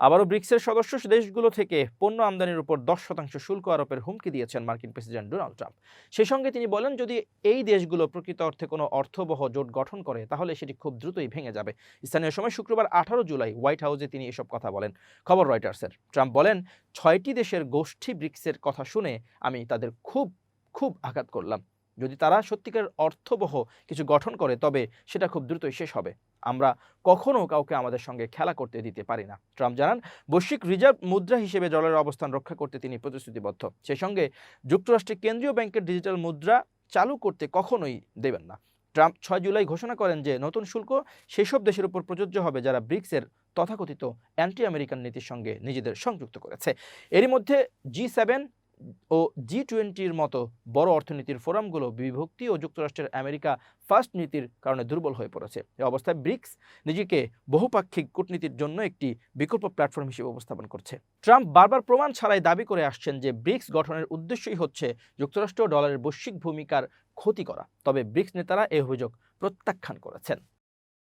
আবারও ব্রিক্সের সদস্য দেশগুলো থেকে পণ্য আমদানির উপর দশ শতাংশ শুল্ক আরোপের হুমকি দিয়েছেন মার্কিন প্রেসিডেন্ট ডোনাল্ড ট্রাম্প। সেই সঙ্গে তিনি বলেন, যদি এই দেশগুলো প্রকৃত অর্থে কোনো অর্থবহ জোট গঠন করে, তাহলে সেটি খুব দ্রুতই ভেঙে যাবে। স্থানীয় সময় শুক্রবার আঠারো জুলাই হোয়াইট হাউসে তিনি এসব কথা বলেন। খবর রয়টার্সের। ট্রাম্প বলেন, ছয়টি দেশের গোষ্ঠী ব্রিক্সের কথা শুনে আমি তাদের খুব খুব আঘাত করলাম। যদি তারা সত্যিকার অর্থবহ কিছু গঠন করে, তবে সেটা খুব দ্রুতই শেষ হবে। আমরা কখনো কাউকে আমাদের সঙ্গে খেলা করতে দিতে পারি না। ট্রাম্প জানান, বৈশ্বিক রিজার্ভ মুদ্রা হিসেবে ডলারের অবস্থান রক্ষা করতে তিনি প্রতিশ্রুতিবদ্ধ। সেই সঙ্গে যুক্তরাষ্ট্রের কেন্দ্রীয় ব্যাংকের ডিজিটাল মুদ্রা চালু করতে কখনোই দেবেন না। ট্রাম্প ছয় জুলাই ঘোষণা করেন যে নতুন শুল্ক সেসব দেশের উপর প্রযোজ্য হবে যারা ব্রিক্সের তথাকথিত অ্যান্টি আমেরিকান নীতির সঙ্গে নিজেদের সংযুক্ত করেছে। এরই মধ্যে জি সেভেন ও জি টোয়েন্টির মতো বড় অর্থনীতির ফোরামগুলো বিভক্তি ও যুক্তরাষ্ট্রের আমেরিকা ফার্স্ট নীতির কারণে দুর্বল হয়ে পড়েছে। এ অবস্থায় ব্রিক্স নিজেকে বহুপাক্ষিক কূটনীতির জন্য একটি বিকল্প প্ল্যাটফর্ম হিসেবে উপস্থাপন করছে। ট্রাম্প বারবার প্রমাণ ছাড়াই দাবি করে আসছেন যে ব্রিক্স গঠনের উদ্দেশ্যই হচ্ছে যুক্তরাষ্ট্র ডলারের বৈশ্বিক ভূমিকার ক্ষতি করা। তবে ব্রিক্স নেতারা এই অভিযোগ প্রত্যাখ্যান করেছেন।